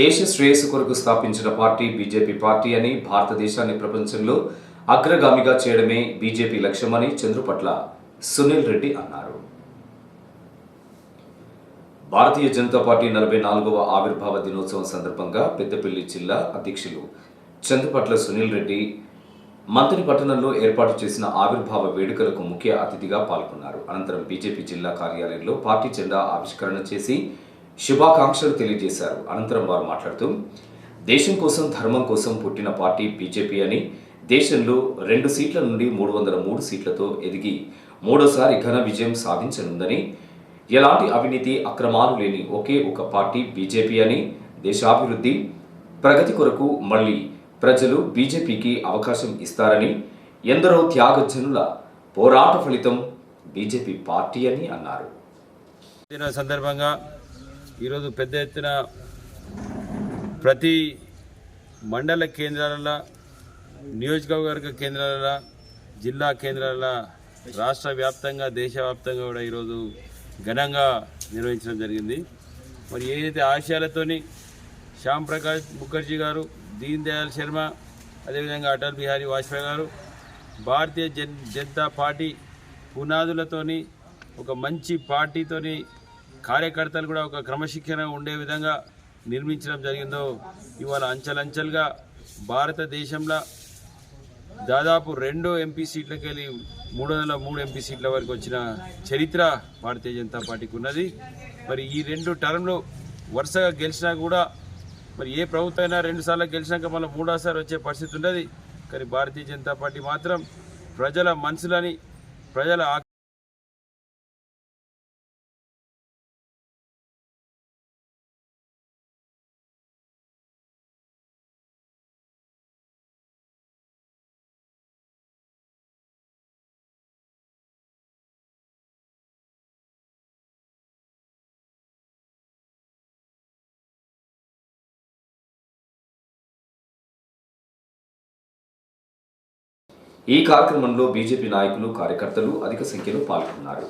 దేశ శ్రేయస్సు కొరకు స్థాపించిన పార్టీ బీజేపీ పార్టీ అని భారతదేశాన్ని ప్రపంచంలో అగ్రగామిగా చేయడమే బీజేపీ లక్ష్యమని చంద్రుపట్ల సునీల్ రెడ్డి అన్నారు. భారతీయ జనతా పార్టీ నలభై నాలుగవ ఆవిర్భావ దినోత్సవం సందర్భంగా పెద్దపల్లి జిల్లా అధ్యక్షులు చంద్రపట్ల సునీల్ రెడ్డి మంత్రి పట్టణంలో ఏర్పాటు చేసిన ఆవిర్భావ వేడుకలకు ముఖ్య అతిథిగా పాల్గొన్నారు. అనంతరం బీజేపీ జిల్లా కార్యాలయంలో పార్టీ జెండా ఆవిష్కరణ చేసి శుభాకాంక్షలు తెలియజేశారు. అనంతరం వారు మాట్లాడుతూ దేశం కోసం ధర్మం కోసం పుట్టిన పార్టీ బీజేపీ అని దేశంలో రెండు సీట్ల నుండి మూడు వందల మూడు సీట్లతో ఎదిగి మూడోసారి ఘన విజయం సాధించనుందని ఎలాంటి అవినీతి అక్రమాలు లేని ఒకే ఒక పార్టీ బీజేపీ అని దేశాభివృద్ధి ప్రగతి కొరకు మళ్ళీ ప్రజలు బీజేపీకి అవకాశం ఇస్తారని ఎందరో త్యాగజనుల పోరాట ఫలితం బీజేపీ పార్టీ అని అన్నారు. సందర్భంగా ఈరోజు పెద్ద ఎత్తున ప్రతి మండల కేంద్రాలలో నియోజకవర్గ కేంద్రాలలో జిల్లా కేంద్రాల రాష్ట్ర వ్యాప్తంగా దేశవ్యాప్తంగా కూడా ఈరోజు ఘనంగా నిర్వహించడం జరిగింది. మరి ఏదైతే ఆశయాలతోని శ్యామ్ ప్రకాష్ ముఖర్జీ గారు దీన్ దయాళ్ శర్మ అదేవిధంగా అటల్ బిహారీ వాజ్పేయి గారు భారతీయ జన్ జనతా పార్టీ పునాదులతోని ఒక మంచి పార్టీతోని కార్యకర్తలు కూడా ఒక క్రమశిక్షణ ఉండే విధంగా నిర్మించడం జరిగిందో ఇవాళ అంచెలంచెలుగా భారతదేశంలో దాదాపు రెండు ఎంపీ సీట్లకు వెళ్ళి మూడు వందల మూడు ఎంపీ సీట్ల వరకు వచ్చిన చరిత్ర భారతీయ జనతా పార్టీకి ఉన్నది. మరి ఈ రెండు టర్మ్లు వరుసగా గెలిచినా కూడా మరి ఏ ప్రభుత్వం అయినా రెండు సార్లు గెలిచినాక మళ్ళీ మూడోసారి వచ్చే పరిస్థితి ఉన్నది. కానీ భారతీయ జనతా పార్టీ మాత్రం ప్రజల మనసులని ప్రజల ఈ కార్యక్రమంలో బీజేపీ నాయకులు కార్యకర్తలు అధిక సంఖ్యలో పాల్గొన్నారు.